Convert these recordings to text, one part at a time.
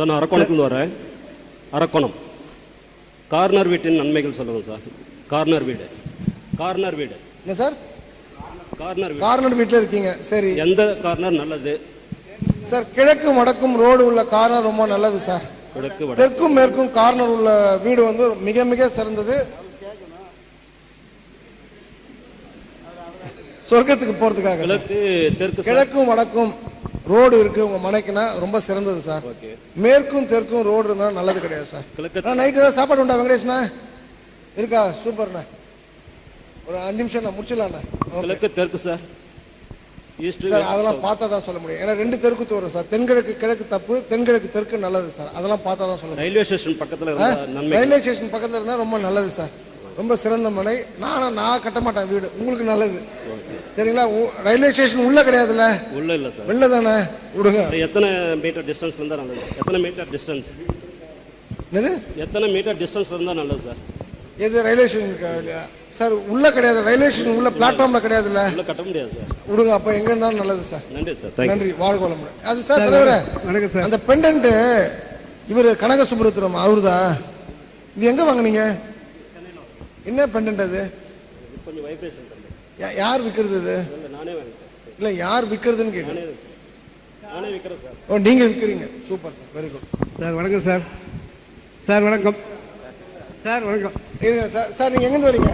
Sir நான் அரக்கோணத்துலேருந்து வரேன் Arakkonam. Corner வீட்டின் நன்மைகள் சொல்லுங்கள் சார். கார்னர் வீடு. கார்னர் வீடு. என்ன சார்? கார்னர் கார்னர் வீட்டில் இருக்கீங்க. சரி. எந்த கார்னர் நல்லது? சார் கிழக்கும் வடக்கும் ரோடு உள்ள கார்னர் ரொம்ப நல்லது சார். கிழக்கு தெற்கும் மேற்கும் கார்னர் உள்ள வீடு வந்து மிக மிக சிறந்தது. சொர்க்கத்துக்கு போறதுக்காக. கிழக்கு தெற்கு கிழக்கும் வடக்கும். ரோடு இருக்கு உங்க மனைக்குன்னா ரொம்ப சிறந்தது சார். மேற்கும் தெற்கும் ரோடு இருந்தா நல்லது கிடையாது சார். கிழக்கு நைட்டு ஏதாவது சாப்பாடு உண்டா வெங்கடேஷ்ண்ணா இருக்கா? சூப்பர்ண்ணா. ஒரு அஞ்சு நிமிஷம் நான் முடிச்சிடலாண்ணா. கிழக்கு தெற்கு சார். சார் அதெல்லாம் பார்த்தா தான் சொல்ல முடியும். ஏன்னா ரெண்டு தெருக்கு வரும் சார். தென்கிழக்கு கிழக்கு தப்பு தென்கிழக்கு தெற்கு நல்லது சார். அதெல்லாம் பார்த்தா தான் சொல்ல முடியும். ரயில்வே ஸ்டேஷன் பக்கத்தில் ரயில்வே ஸ்டேஷன் பக்கத்தில் இருந்தால் ரொம்ப நல்லது சார். ரொம்ப சிறந்த மனை நானும் நான் கட்ட மாட்டேன் வீடு. உங்களுக்கு நல்லது. சரிங்களா? உ- ரயில்வே ஸ்டேஷன் உள்ள கிடையாதுல்ல? உள்ள இல்லை சார். வெளில தானே? விடுங்க. எத்தனை மீட்டர் டிஸ்டன்ஸ்ல இருந்தால் நல்லது? எத்தனை மீட்டர் டிஸ்டன்ஸ் என்னது? எத்தனை மீட்டர் டிஸ்டன்ஸ்ல இருந்தால் நல்லது சார்? எது ரயில்வே ஸ்டேஷன் சார் உள்ள கிடையாது. ரயில்வே ஸ்டேஷன் உள்ள பிளாட்ஃபார்ம்ல கிடையாதுல்ல? உள்ள கட்ட முடியாது சார். விடுங்க அப்போ எங்க இருந்தாலும் நல்லது சார். நன்றி சார். நன்றி. வாழ்க வளமுடன். அது சார் தலைவரே வணக்கம் சார். அந்த பெண்டன்ட் இவர் கனக சுப்ரத்திரம் அவருதா? இது எங்க வாங்குனீங்க? என்ன பெண்டன்ட் அது? கொஞ்சம் வைப்ரேஷன் யா- யார் விற்கிறது இது? நானே வாங்கிட்டேன். இல்ல யார் விற்கிறதுன்னு கேட்குறேன் நானே நானே விற்கிறேன் சார். ஓ நீங்க விற்கிறீங்க super sir. Very good sir வணக்கம் சார். சார் வணக்கம். சார் வணக்கம். இருங்க சார். சார் நீங்க எங்கேருந்து வரீங்க?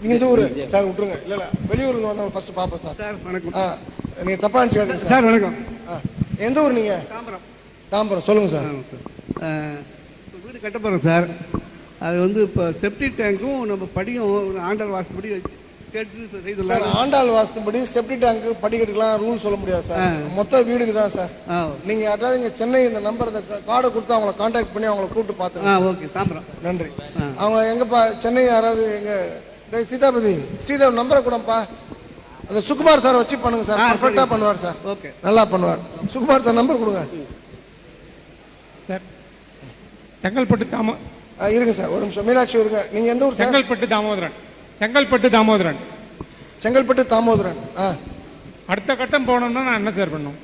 நீங்க இந்த ஊரு. சார் விட்டுருங்க. இல்ல இல்ல. வெளியூர்ல வந்தவங்க ஃபர்ஸ்ட் பார்ப்போம் சார். சார் வணக்கம். ஆ நீங்க தப்பா நினச்சிக்காதீங்க சார். சார் வணக்கம். ஆ எந்த ஊர் நீங்க? தாம்பரம். தாம்பரம். சொல்லுங்க சார். வீடு கட்ட போகிறோம் சார். அது வந்து இப்போ செப்டி டேங்க்கும் நம்ம படியும். ஒரு ஆண்டர் வாசப்படி வச்சு கேட்டு சார் ஆண்டாள் வாஸ்துபடி செப்டி டேங்க் படிக்கட்டுக்கெல்லாம் ரூல் சொல்ல முடியாது சார். மொத்த வீடுக்கு தான் சார். ஆ. நீங்க யாராவது இங்க சென்னை இந்த நம்பர் இந்த கார்டை கொடுத்து அவங்கள காண்டாக்ட் பண்ணி அவங்கள கூப்பிட்டு பார்த்துங்க ஓகே தாம்பரம் நன்றி. அவங்க எங்கப்பா சென்னை யாராவது எங்க டேய் சீதாபதி சீதா நம்பரை கூடப்பா அந்த சுகுமார் சார் வச்சு பண்ணுங்க சார். ஆ, பர்ஃபெக்டா சரி. பண்ணுவார் சார். ஓகே. நல்லா பண்ணுவார். சுகுமார் சார் நம்பர் கொடுங்க. சார் செங்கல்பட்டு தாமோ இருங்க சார் ஒரு நிமிஷம். மீனாட்சி இருங்க. நீங்க எந்த ஊர் செங்கல்பட்டு தாமோதரன். செங்கல்பட்டு தாமோதரன். செங்கல்பட்டு தாமோதரன். ஆ. அடுத்த கட்டம் போகணும்னா நான் என்ன சார் பண்ணணும்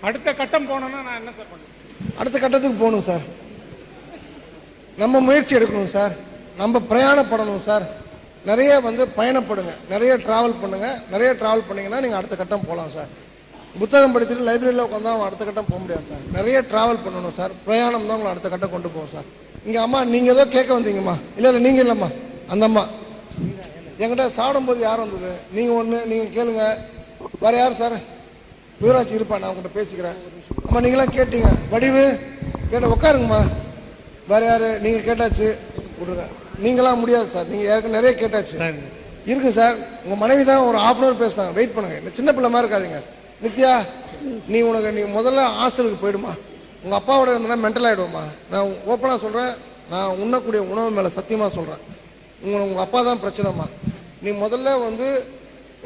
அடுத்த கட்டம் போகணும்னா நான் என்ன சார் பண்ணணும் அடுத்த கட்டத்துக்கு போகணும் சார். நம்ம முயற்சி எடுக்கணும் சார். நம்ம பிரயாணப்படணும் சார். நிறைய வந்து பயணப்படுங்க. நிறைய டிராவல் பண்ணுங்க. நிறைய டிராவல் பண்ணீங்கன்னா நீங்கள் அடுத்த கட்டம் போகலாம் சார். புத்தகம் படிச்சுட்டு லைப்ரரியில் உட்காந்தா அவன் அடுத்த கட்டம் போக முடியாது சார். நிறைய டிராவல் பண்ணணும் சார். பிரயாணம் தான் உங்களை அடுத்த கட்டம் கொண்டு போகும் சார். இங்கே அம்மா நீங்கள் ஏதோ கேட்க வந்தீங்கம்மா. இல்லை இல்லை நீங்கள் இல்லைம்மா. அந்த அம்மா. என்கிட்ட சாப்பிடும்போது யார் வந்தது? நீங்கள் ஒன்று நீங்கள் கேளுங்க. வேறு யார் சார் யுவராஜ் இருப்பா நான் உங்கள்கிட்ட பேசிக்கிறேன். அம்மா நீங்களாம் கேட்டீங்க. வடிவு கேட்ட உட்காருங்கம்மா. வேறு யார்? நீங்கள் கேட்டாச்சு. விடுங்க. நீங்களாம் முடியாது சார் நீங்கள் ஏற்கனவே நிறைய கேட்டாச்சு. இருக்கு சார் உங்கள் மனைவி தான் ஒரு ஹாஃப் அன் ஹவர் பேசுனாங்க வெயிட் பண்ணுங்க. சின்ன பிள்ளை மாதிரி இருக்காதீங்க. நித்யா நீ உனக்கு நீ முதல்ல ஹாஸ்டலுக்கு போயிடுமா. உங்கள் அப்பாவோட இருந்தனா மென்டல் ஆகிடுவோம்மா நான் ஓப்பனாக சொல்கிறேன் நான் உண்ணக்கூடிய உணவு மேலே சத்தியமாக சொல்கிறேன் உங்கள் உங்கள் அப்பா தான் பிரச்சனைம்மா. நீ முதல்ல வந்து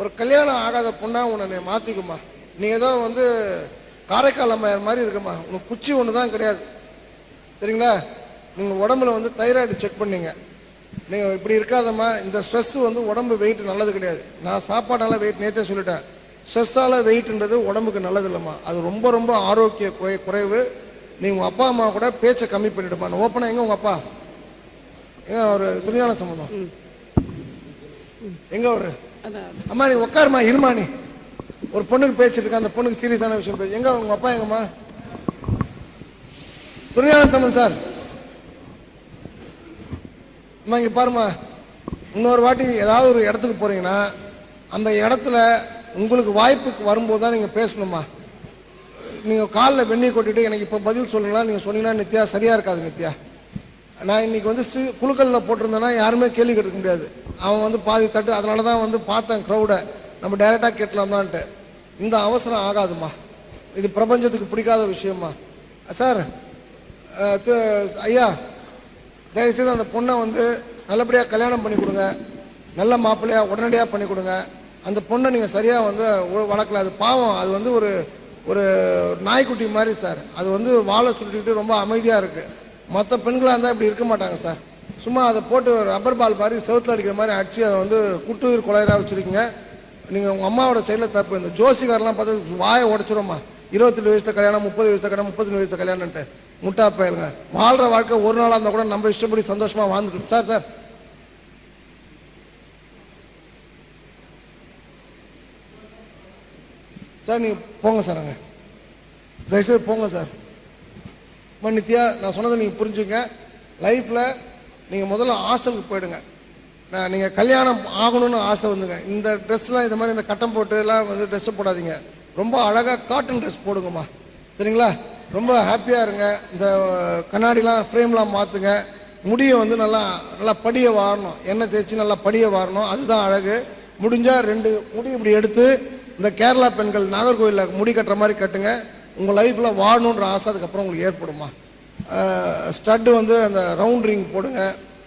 ஒரு கல்யாணம் ஆகாத பொண்ணாக உன்னை நீ மாற்றிக்குமா நீ ஏதோ வந்து காரைக்கால் அம்மையார் மாதிரி இருக்குமா உனக்கு குச்சி ஒன்று தான் கிடையாது. சரிங்களா? நீங்கள் உடம்புல வந்து தைராய்டு செக் பண்ணீங்க. நீங்கள் இப்படி இருக்காதம்மா. இந்த ஸ்ட்ரெஸ்ஸு வந்து உடம்பு வெயிட் நல்லது கிடையாது. நான் சாப்பாடால் வெயிட் நேற்றே சொல்லிட்டேன். ஸ்ட்ரெஸ்ஸால் வெயிட்ன்றது உடம்புக்கு நல்லது இல்லைம்மா. அது ரொம்ப ரொம்ப ஆரோக்கிய குறை குறைவு. நீ உங்கள் அப்பா அம்மா கூட பேச்சை கம்மி பண்ணிடுமா? நான் ஓப்பனாக எங்கே உங்கள் அப்பா? எங்க ஒரு துணியான சம்பந்தம் எங்க ஒரு அம்மா நீ உட்காருமா இருமா நீ. ஒரு பொண்ணுக்கு பேசிட்டு இருக்க அந்த பொண்ணுக்கு சீரியஸான விஷயம் பேசு. எங்க உங்க அப்பா எங்கம்மா? துணியான சம்பந்தம் சார். அம்மா இங்க பாருமா இன்னொரு வாட்டி ஏதாவது ஒரு இடத்துக்கு போறீங்கன்னா அந்த இடத்துல உங்களுக்கு வாய்ப்புக்கு வரும்போது தான் நீங்கள் பேசணுமா நீங்கள் காலில் வெந்நீர் கொட்டிட்டு எனக்கு இப்போ பதில் சொல்லுங்களா? நீங்கள் சொன்னீங்கன்னா நித்யா சரியாக இருக்காது நித்யா. நான் இன்னைக்கு வந்து ஸ்ரீ குழுக்களில் போட்டிருந்தேன்னா யாருமே கேள்வி கேட்க முடியாது. அவன் வந்து பாதி தட்டு அதனால தான் வந்து பார்த்தேன் க்ரௌடை நம்ம டைரெக்டாக கேட்கலாம் தான்ட்டு இந்த அவசரம் ஆகாதுமா. இது பிரபஞ்சத்துக்கு பிடிக்காத விஷயமா. சார் ஐயா தயவுசெய்து அந்த பொண்ணை வந்து நல்லபடியாக கல்யாணம் பண்ணி கொடுங்க. நல்ல மாப்பிள்ளையாக உடனடியாக பண்ணி கொடுங்க. அந்த பொண்ணை நீங்கள் சரியாக வந்து வளர்க்கல. அது பாவம். அது வந்து ஒரு ஒரு நாய்க்குட்டி மாதிரி சார். அது வந்து வாழை சுட்டிக்கிட்டு ரொம்ப அமைதியாக இருக்குது மற்ற பெண்களாக இருந்தால் இப்படி இருக்க மாட்டாங்க சார். சும்மா அதை போட்டு ரப்பர் பால் மாதிரி செவத்தில் அடிக்கிற மாதிரி அடித்து அதை வந்து குட்டுயிர் குலையராக வச்சுருக்கீங்க. நீங்கள் உங்கள் அம்மாவோட சைடில் தப்பு. இந்த ஜோசிகாரெலாம் பார்த்து வாயை உடச்சிரும்மா இருபத்தெட்டு வயசுல கல்யாணம் முப்பது வயசு கல்யாணம் முப்பத்தஞ்சு வயசு கல்யாணம்ன்ட்டு. முட்டா பயலுங்க. வாழ்கிற வாழ்க்கை ஒரு நாளாக இருந்தால் கூட நம்ம இஷ்டப்படி சந்தோஷமாக வாழ்ந்துட்டு சார் சார் சார் நீங்கள் போங்க சார் அங்கே. தயவுசெய்து போங்க சார். அம்மா நித்யா நான் சொன்னதை நீங்கள் புரிஞ்சுங்க லைஃப்பில் நீங்கள் முதல்ல ஹாஸ்டலுக்கு போயிடுங்க. நான் நீங்கள் கல்யாணம் ஆகணும்னு ஆசை வந்துங்க. இந்த ட்ரெஸ்லாம் இந்த மாதிரி இந்த கட்டம் போட்டு எல்லாம் வந்து ட்ரெஸ்ஸு போடாதீங்க. ரொம்ப அழகாக காட்டன் ட்ரெஸ் போடுங்கம்மா. சரிங்களா? ரொம்ப ஹாப்பியாக இருங்க. இந்த கண்ணாடிலாம் ஃப்ரேம்லாம் மாற்றுங்க முடியை வந்து நல்லா நல்லா படிய வாரணும். எண்ணெய் தேய்ச்சி நல்லா படிய வாரணும். அதுதான் அழகு. முடிஞ்சால் ரெண்டு முடி இப்படி எடுத்து இந்த கேரளா பெண்கள் நாகர்கோவிலில் முடி கட்டுற மாதிரி கட்டுங்க. உங்கள் லைஃப்பில் வாழணுன்ற ஆசை அதுக்கப்புறம் உங்களுக்கு ஏற்படுமா? ஸ்டட்டு வந்து அந்த ரவுண்ட் ரிங் போடுங்க.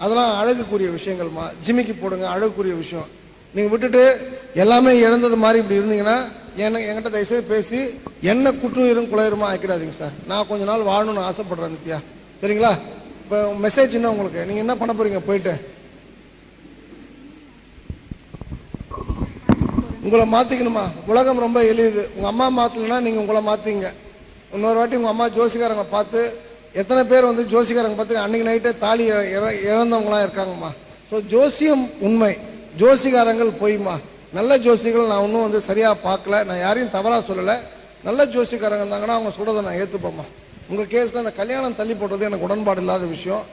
அதெல்லாம் அழகுக்குரிய விஷயங்கள்மா. ஜிமிக்கி போடுங்க அழகுக்குரிய விஷயம். நீங்கள் விட்டுட்டு எல்லாமே இழந்தது மாதிரி இப்படி இருந்தீங்கன்னா என்ன என்கிட்ட தயவுசெய்து பேசி என்ன குற்றுயிரும் குலையுமா ஆக்கிடாதீங்க சார். நான் கொஞ்ச நாள் வாழணும்னு ஆசைப்பட்றேன் நித்யா. சரிங்களா? இப்போ மெசேஜ் என்ன உங்களுக்கு. நீங்கள் என்ன பண்ண போகிறீங்க போயிட்டு. உங்களை மாற்றிக்கணுமா உலகம் ரொம்ப எளியுது உங்கள் அம்மா மாற்றலைன்னா நீங்கள் உங்களை மாற்றிங்க இன்னொரு வாட்டி உங்கள் அம்மா ஜோசிக்காரங்க பார்த்து எத்தனை பேர் வந்து ஜோசிகாரங்க பார்த்து அன்றைக்கி நைட்டே தாலி இழந்தவங்களாம் இருக்காங்கம்மா. ஸோ ஜோசியம் உண்மை. ஜோசிகாரங்கள் பொய்மா நல்ல ஜோசிகள் நான் இன்னும் வந்து சரியாக பார்க்கல. நான் யாரையும் தவறாக சொல்லலை. நல்ல ஜோசிக்காரங்க இருந்தாங்கன்னா அவங்க சொல்கிறத நான் ஏற்றுப்பேம்மா உங்கள் கேஸில் அந்த கல்யாணம் தள்ளி போடுறது எனக்கு உடன்பாடு இல்லாத விஷயம்.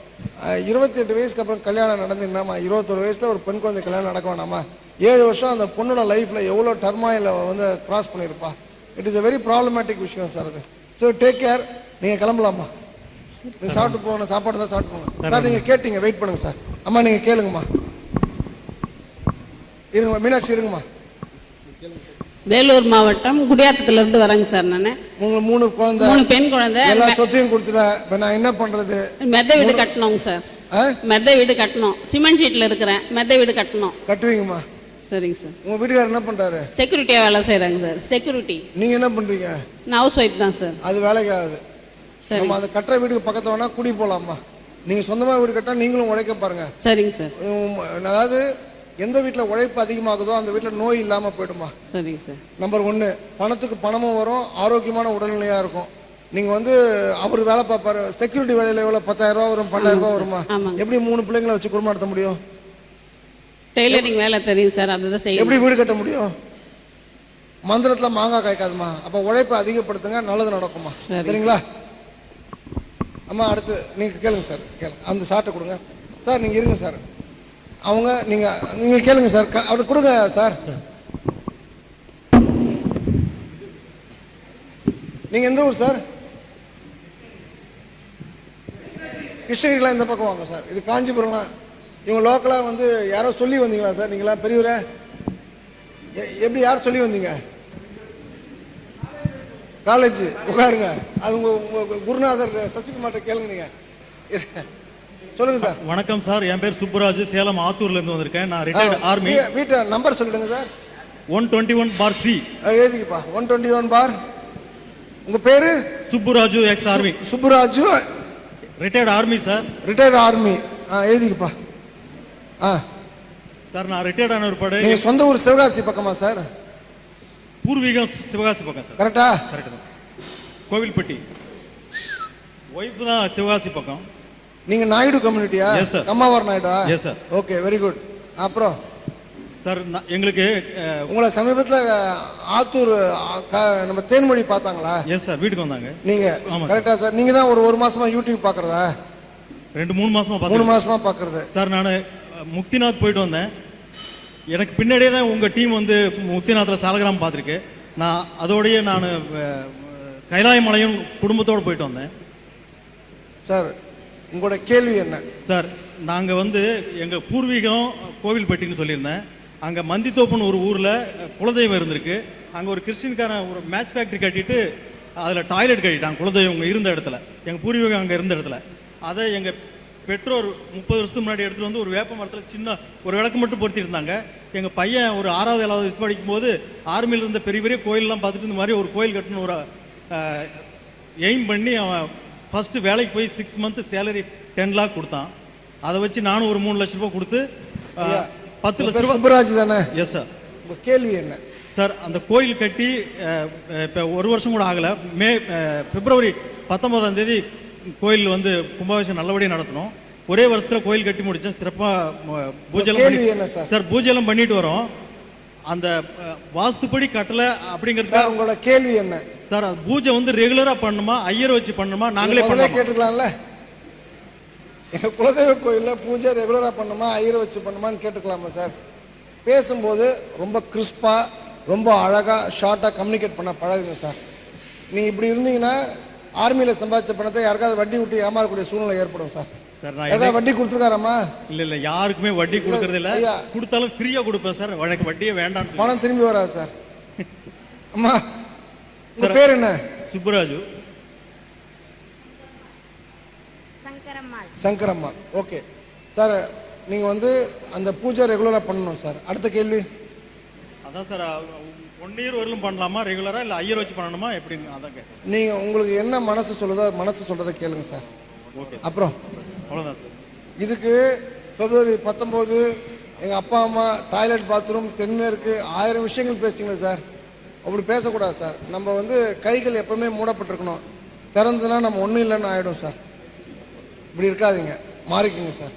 இருபத்தி எட்டு வயசுக்கு அப்புறம் கல்யாணம் நடந்து என்னம்மா இருபத்தொரு வயசில் ஒரு பெண் குழந்தை கல்யாணம் நடக்க வேணாமா ஏழு வருஷம் அந்த பொண்ணோட லைஃப்பில் எவ்வளோ டர்மாயில் வந்து cross பண்ணியிருப்பா. It is a very problematic விஷயம் சார் அது. ஸோ டேக் கேர் நீங்கள் கிளம்பலாமா நீங்கள் சாப்பிட்டு போகணும் சாப்பாடு தான் சாப்பிட்டு போங்க. சார் நீங்கள் கேட்டீங்க வெயிட் பண்ணுங்க சார் அம்மா நீங்கள் கேளுங்கம்மா. இருங்கம்மா மீனாட்சி இருங்கம்மா. வேலூர் மாவட்டம் குடியாத்தத்துல இருந்து வரேங்க சார் நான். உங்களுக்கு மூணு குழந்தை மூணு பெண் குழந்தை எல்லா சொத்தையும் கொடுத்துட்டேன். இப்போ நான் என்ன பண்ணுறது மெத்த வீடு கட்டணுங்க சார் ஆ? மெத்த வீடு கட்டணும். சிமெண்ட் ஷீட்ல இருக்கிறேன். மெத்த வீடு கட்டணும். கட்டுவீங்கம்மா. சரிங்க சார். உங்கள் வீட்டுக்காரர் என்ன பண்ணுறாரு செக்யூரிட்டியா வேலை செய்றாங்க சார். செக்யூரிட்டி நீங்கள் என்ன பண்ணுறீங்க நான் ஹவுஸ் ஒய்ஃப் தான் சார். அது வேலைக்கு ஆகுது. சரி. நம்ம அந்த கட்டுற வீட்டுக்கு பக்கத்தில் வேணால் குடி போகலாம்மா நீங்கள் சொந்தமாக வீடு கட்டினா நீங்களும் உழைக்க பாருங்க. சரிங்க சார். அதாவது எந்த வீட்டில் உழைப்பு அதிகமாகுதோ அந்த வீட்டில் நோய் இல்லாமல் போயிடுமா? சரிங்க சார். நம்பர் ஒன்று பணத்துக்கு பணமும் வரும் ஆரோக்கியமான உடல்நிலையாக இருக்கும். நீங்கள் வந்து அவர் வேலை பார்ப்பாரு செக்யூரிட்டி வேலையில் எவ்வளோ பத்தாயிரம் ரூபா வரும் பன்னெண்டாயிரம் ரூபா வருமா. எப்படி மூணு பிள்ளைங்களை வச்சு குடும்பம் நடத்த முடியும்? டெய்லரிங் வேலை தெரியும் சார் அதை தான் செய்யணும். எப்படி வீடு கட்ட முடியும்? மந்திரத்தில் மாங்காய் காய்க்காதுமா. அப்போ உழைப்பை அதிகப்படுத்துங்க நல்லது நடக்குமா? சரி. சரிங்களா? அம்மா அடுத்து நீங்கள் கேளுங்க சார் கேளுங்க. அந்த சாட்டை கொடுங்க. சார் நீங்கள் இருங்க சார். அவங்க நீங்கள் நீங்கள் கேளுங்க சார். அவருக்கு கொடுங்க சார். நீங்கள் எந்த ஊர் சார்? கிருஷ்ணகிரிலாம் இந்த பக்கம் வாங்க சார்? இது காஞ்சிபுரம்லாம் இவங்க லோக்கலாக வந்து யாரோ சொல்லி வந்தீங்களா சார்? நீங்களா பெரியவரே? எப்படி யார் சொல்லி வந்தீங்க? காலேஜ் உட்காருங்க. அது உங்க உங்க குருநாதர் சசிகுமார்ட்ட கேளுங்க நீங்க. சொல்லுங்க சார். வணக்கம் சார். என் பேர் சுப்புராஜ். சேலம் ஆத்தூர்ல இருந்து வந்திருக்கேன். நான் ரிட்டையர்ட் ஆர்மி வீட்டு நம்பர் சொல்லிடுங்க sir. One twenty one four C எழுதிக்கப்பா one twenty one four உங்க பேரு? Subburaju ex army Subburaju. Retired army sir retired army எழுதிக்கப்பா ஆ. சார் நான் ரிட்டையர்ட் ஆன ஒரு படை. நீங்க சொந்த ஊர் சிவகாசி பக்கமா சார்? பூர்வீகம் சிவகாசி பக்கம் சார். கரெக்டா? கரெக்ட் கோவில்பட்டி. ஒய்ஃப் தான் சிவகாசி பக்கம். நீங்க நாயுடு கம்யூனிட்டியா Yes, sir. கம்மாவார் நாயுடா? Yes, sir. Okay very good அப்புறம்? சார் எங்களுக்கு உங்களை சமீபத்தில் ஆத்தூர் நம்ம தேன்மொழி பார்த்தாங்களா? எஸ் சார் வீட்டுக்கு வந்தாங்க. நீங்க? ஆமா, கரெக்டா சார். நீங்க தான் ஒரு ஒரு மாசமா யூடியூப் பார்க்கறதா? ரெண்டு மூணு மாசமா மூணு பார்த்தேன் மாசமா பார்க்கறது. சார் நான் முக்திநாத் போயிட்டு வந்தேன். எனக்கு பின்னாடியே தான் உங்கள் டீம் வந்து முக்திநாத்தில் சாலகிராம் பார்த்துருக்கு. நான் அதோடயே நான் கைலாய மலையும் குடும்பத்தோடு போயிட்டு வந்தேன். சார் உங்களோட கேள்வி என்ன? சார் நாங்கள் வந்து எங்கள் பூர்வீகம் கோவில்பட்டின்னு சொல்லியிருந்தேன். அங்கே மந்தித்தோப்புன்னு ஒரு ஊரில் குலதெய்வம் இருந்திருக்கு. அங்கே ஒரு கிறிஸ்டின்காரன் ஒரு மேட்ச் ஃபேக்ட்ரி கட்டிட்டு அதில் டாய்லெட் கட்டிட்டாங்க குலதெய்வம் இருந்த இடத்துல. எங்கள் பூர்வீகம் அங்கே இருந்த இடத்துல. அதை எங்கள் பெற்றோர் முப்பது வருஷத்துக்கு முன்னாடி எடுத்துகிட்டு வந்து ஒரு வேப்ப மரத்தில் சின்ன ஒரு விளக்கு மட்டும் பொருத்தி இருந்தாங்க எங்கள் பையன் ஒரு ஆறாவது ஏழாவது வயசு படிக்கும்போது ஆர்மியில் இருந்த பெரிய பெரிய கோயிலெலாம் பார்த்துட்டு இந்த மாதிரி ஒரு கோயில் கட்டணும் ஒரு எய்ம் பண்ணி அவன் ஃபஸ்ட்டு வேலைக்கு போய் six month salary ten lakh கொடுத்தான். அதை வச்சு நானும் ஒரு மூணு லட்ச ரூபாய் கொடுத்து பத்து லட்ச ரூபாய் தானே? எஸ் சார் கேள்வி என்ன? சார் அந்த கோயில் கட்டி இப்போ ஒரு வருஷம் கூட ஆகலை. மே பிப்ரவரி பத்தொன்பதாம் தேதி கோயில் வந்து கும்பாபிஷேகம் நல்லபடியாக நடத்தணும். ஒரே வருஷத்தில் கோயில் கட்டி முடிச்சேன் சிறப்பாக பூஜைலாம் பண்ணி- சார்? சார் பூஜைலாம் பண்ணிட்டு வரோம். அந்த வாஸ்துப்படி கட்டலை அப்படிங்கிறது சார் உங்களோட கேள்வி என்ன? சார் பூஜை வந்து ரெகுலராக பண்ணணுமா ஐயர் வச்சு பண்ணணுமா நாங்களே பண்ணலாமா கேட்டுக்கலாம்ல. எங்க குலதெய்வ கோயிலில் பூஜை ரெகுலராக பண்ணுமா? ஐயரை வச்சு பண்ணுமான்னு கேட்டுக்கலாமா சார்? பேசும்போது ரொம்ப கிறிஸ்பாக ரொம்ப அழகாக ஷார்ட்டாக கம்யூனிகேட் பண்ண பழகுங்க சார். நீங்கள் இப்படி இருந்தீங்கன்னா ஆர்மியில் சம்பாதிச்ச பணத்தை யாருக்காவது வட்டி விட்டு ஏமாறக்கூடிய சூழ்நிலை ஏற்படும் சார். சார் நான் யாருக்காவது வட்டி கொடுத்துருக்காராம்மா? இல்ல இல்ல யாருக்குமே வட்டி கொடுக்கறது இல்ல. கொடுத்தாலும் ஃப்ரீயா கொடுப்பேன் சார். எனக்கு வட்டியே வேண்டாம் பணம் திரும்பி வராது சார். அம்மா உங்கள் பேர் என்ன? சுப்புராஜு. சங்கரம்மாள் சங்கரம்மா. ஓகே. சார் நீங்கள் வந்து அந்த பூஜை ரெகுலராக பண்ணணும் சார். அடுத்த கேள்வி? அதான் சார் ஒன் இயர் வரலும் பண்ணலாமா ரெகுலரா இல்ல ஐயர் வச்சு பண்ணணுமா? எப்படின்னு அதான் கேட்குறேன். நீங்கள் உங்களுக்கு என்ன மனசு சொல்லுதோ மனசு சொல்கிறத கேளுங்க சார். ஓகே. அப்புறம். அவ்வளோதான் சார். இதுக்கு பிப்ரவரி பத்தொம்போது எங்கள் அப்பா அம்மா டாய்லெட் பாத்ரூம் தென்மேற்கு ஆயிரம் விஷயங்கள் பேசிங்களே சார். அப்படி பேசக்கூடாது சார். நம்ம வந்து கைகள் எப்பவுமே மூடப்பட்டிருக்கணும். திறந்துனா நம்ம ஒன்றும் இல்லைன்னு ஆகிடும் சார். இப்படி இருக்காதீங்க. மாறிக்குங்க சார்.